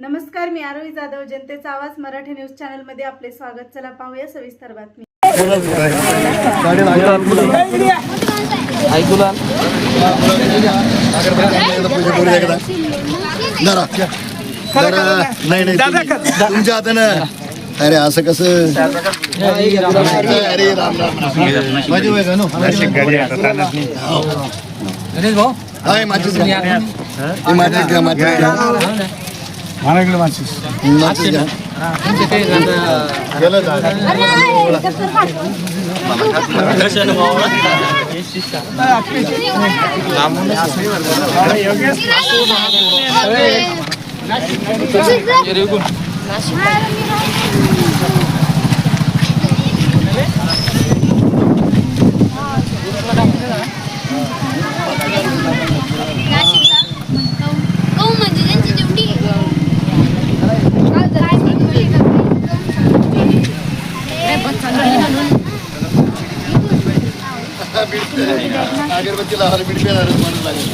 नमस्कार मी आरोही जाधव जनतेचा आवाज मराठी न्यूज चॅनलमध्ये आपले स्वागत चला पाहूया सविस्तर बातमी नाही नाही तुमच्या हातानं अरे असं कसं अरे राम राम राम माझी वय का नो? Thank you. अगरबत्तीला हार बीड पेणार म्हणून लागेल.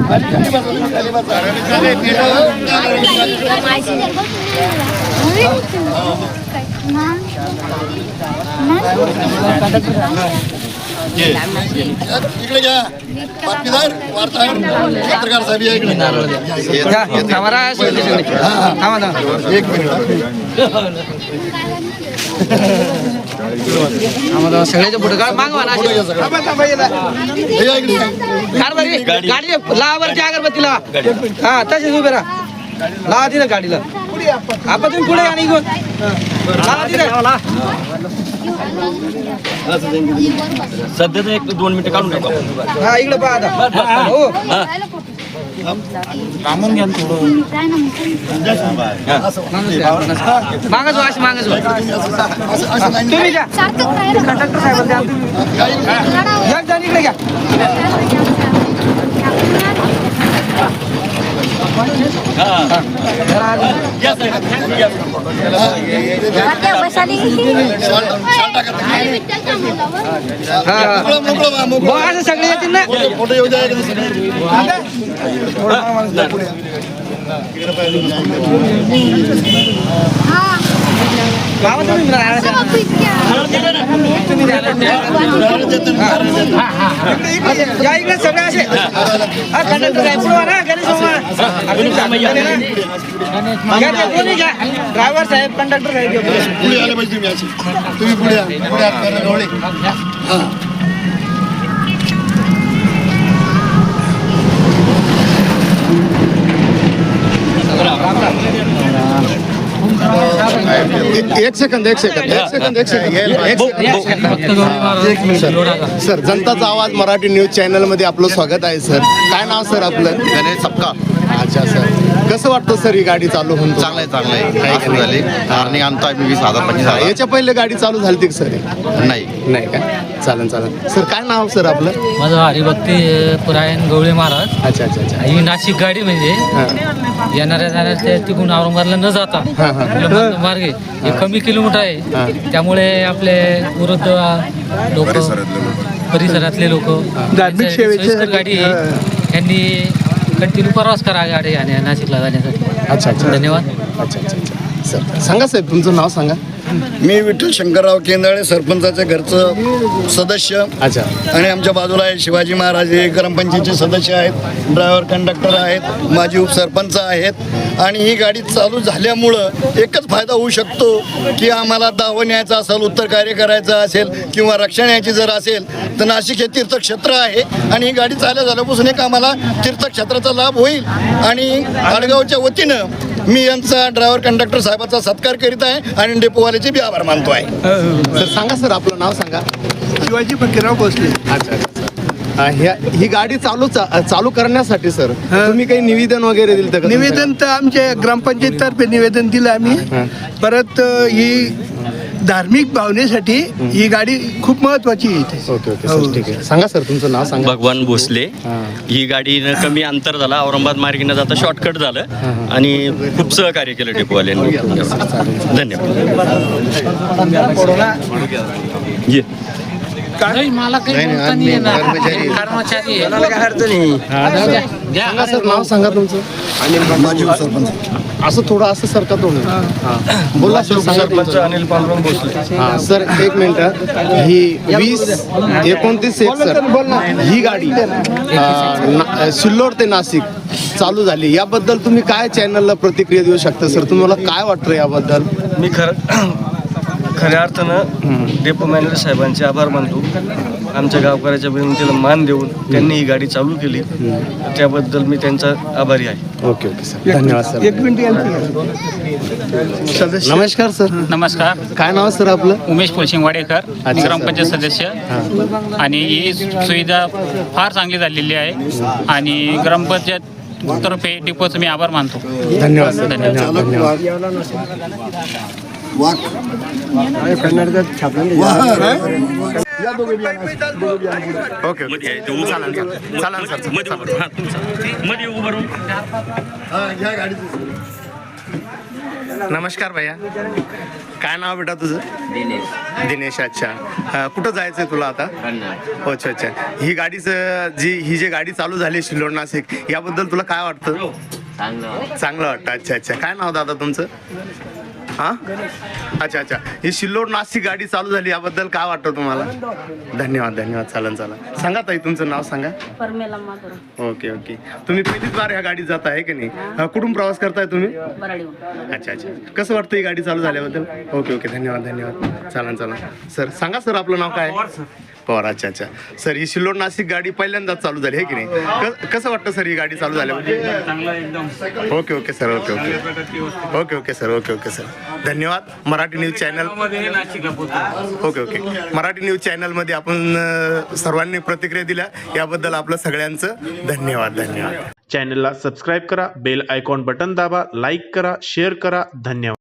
खाली बसा, तुम्ही खाली बसा. ये. इकडे घ्या. बातमीदार वार्ताहर पत्रकार साहेब या इकडे. हा, हा. एक मिनिट सगळ्याच्या पुढे काढ मागवा ना. हे गाडी. लावावरती अगरबत्ती लावा हा तसेच उभे राहा. लावा तिथं गाडीला. आपण. तुम्ही पुढे आणि घेऊन लावा तिथं. सध्या तर एक दोन मिनिटं काढून टाकू हा इकडे पहा आता. हो. मागच वाश मागच असं नाही तुम्ही घ्या कंडक्टर साहेब द्या तुम्ही. एक जण इकडे. घ्या. सगळे येतील ना फोटो येऊ द्या इकडे सगळे. लावा तुम्ही तुम्ही द्या. या इकडे सगळे असे. ड्रायव्हर साहेब कंडक्टर साहेब. पुढे आले पाहिजे तुम्ही तुम्ही पुढे पुढे हात करा एक सेकंद एक सेकंद एक सेकंद एक सेकंद. सर सर जनताचा आवाज मराठी न्यूज चॅनलमध्ये आपलं स्वागत आहे सर. काय नाव सर आपलं? गणेश सपका. अच्छा सर. कसं वाटतं सर ही गाडी चालू होऊन चांगलं आहे चांगलं आहे. झाले. अर्निंग आणतो आम्ही वीस हजार पंचवीस हजार. याच्या पहिले गाडी चालू झाली सर? ही? नाही. नाही का? चालेल चालेल सर काय नाव सर आपलं? माझं हरिभक्ती पुरायण गवळे महाराज. अच्छा अच्छा अच्छा. ही नाशिक गाडी म्हणजे हां. येणाऱ्या जाणाऱ्या तिकडून औरंगाबादला न जाता हा, हा. मार्ग आहे हे कमी किलोमीटर आहे. त्यामुळे आपले वृद्ध लोक परिसरातले लोक. धार्मिक सेवेचे- गाडी. आहे. त्यांनी कंटिन्यू प्रवास करा गाडी आणि नाशिकला जाण्यासाठी. अच्छा अच्छा. धन्यवाद. अच्छा अच्छा अच्छा. सर सांगा साहेब तुमचं नाव सांगा. मी विठ्ठल शंकरराव केंदाळे सरपंचाच्या घरचं सदस्य. अच्छा. आणि आमच्या बाजूला आहे शिवाजी महाराज हे ग्रामपंचायतचे सदस्य आहेत ड्रायव्हर कंडक्टर आहेत माजी उपसरपंच आहेत. आणि ही गाडी चालू झाल्यामुळं एकच फायदा होऊ शकतो की आम्हाला दावं न्यायचं असेल उत्तर कार्य करायचं असेल किंवा रक्षण यायची जर असेल तर नाशिक हे तीर्थक्षेत्र आहे. आणि ही गाडी चालू झाल्यापासून एक आम्हाला तीर्थक्षेत्राचा लाभ होईल. आणि आडगावच्या वतीनं मी यांचा ड्रायव्हर कंडक्टर साहेबाचा सत्कार करीत आहे आणि डेपोवाल्याचे बी आभार मानतो आहे सर सांगा सर आपलं नाव सांगा. शिवाजी फकीरराव भोसले. अच्छा ह्या ही गाडी चालू चा- चालू करण्यासाठी सर तुम्ही काही निवेदन वगैरे दिलं का निवेदन तर आमच्या ग्रामपंचायत तर्फे निवेदन दिलं आम्ही. परत ही धार्मिक भावनेसाठी ही गाडी खूप महत्वाची आहे इथे. Okay okay. सर ठीक आहे. सांगा सर तुमचं नाव सांगा. भगवान भोसले. ही. गाडीनं कमी अंतर झालं औरंगाबाद मार्गेनं जाता शॉर्टकट झालं आणि खूप सहकार्य केलं डेपोवाल्यांनी धन्यवाद. ये. नाही मला काही नाही, बोलता आम्ही नाही येणार. कर्मचारी. कर्मचारी आहे. कोणाला काय अडचण आहे. हा, जाऊ द्या. द्या. सांगा सर नाव सांगा तुमचं. माजी उपसरपंच असं थोडं असं सरका हां. बोला सर सांगा तुमचं. अनिल पांडुरंग भोसले. हा सर एक मिनिट ही. वीस एकोणतीस एक सर. ही गाडी ना- सिल्लोड ते नाशिक चालू झाली. याबद्दल तुम्ही काय चॅनलला प्रतिक्रिया देऊ शकता सर? तुम्हाला काय वाटतं याबद्दल? मी खरं खऱ्या अर्थानं डेपो मॅनेजर साहेबांचे आभार मानतो. आमच्या गावकऱ्याच्या विनंतीला मान देऊन त्यांनी ही गाडी चालू केली. त्याबद्दल मी त्यांचा आभारी आहे. Okay okay sir. धन्यवाद सर. एक मिनिट नमस्कार सर. नमस्कार. काय नाव सर आपलं? उमेश पोलशिंग वाडेकर अच्छा. ग्रामपंचायत सदस्य. आणि ही सुविधा फार चांगली झालेली आहे. आणि ग्रामपंचायत तर्फे डिपोचं मी आभार मानतो. धन्यवाद सर. धन्यवाद. Okay okay. चालन चालन सरमध्ये उभं- नमस्कार भैया. काय नाव बेटा तुझं? दिनेश. अच्छा. अं, कुठं जायचंय तुला आता? अच्छा अच्छा. ही गाडीचं जी ही जी गाडी चालू झाली शिलोड नाशिक याबद्दल तुला काय वाटतं. चांगलं वाटतं. अच्छा अच्छा. काय नाव दादा तुमचं? हा? अच्छा अच्छा. ही शिल्लोड नाशिक गाडी चालू झाली याबद्दल काय वाटतं तुम्हाला? धन्यवाद धन्यवाद. चालन चालन. सांगा ताई तुमचं नाव सांगा. Okay okay. तुम्ही पहिलीच बार ह्या गाडीत जात आहे की नाही? कुठून प्रवास करताय तुम्ही? अच्छा अच्छा. कसं वाटतं ही गाडी चालू झाल्याबद्दल? Okay okay. धन्यवाद धन्यवाद. चालन चालन. सर सांगा सर आपलं नाव काय? पवार अच्छा अच्छा सर ही शिल्लोड नाशिक गाडी पहिल्यांदाच चालू झाली आहे की नाही? क- कसं वाटतं सर ही गाडी चालू झाल्याबद्दल okay okay sir okay okay. Okay okay sir okay okay sir. धन्यवाद. Marathi news channel okay okay. Marathi news चॅनलमध्ये आपण अं, सर्वांनी प्रतिक्रिया दिल्या. याबद्दल आपलं सगळ्यांचं धन्यवाद धन्यवाद. चॅनलला सबस्क्राईब करा बेल आयकॉन बटन दाबा लाईक करा शेअर करा. धन्यवाद.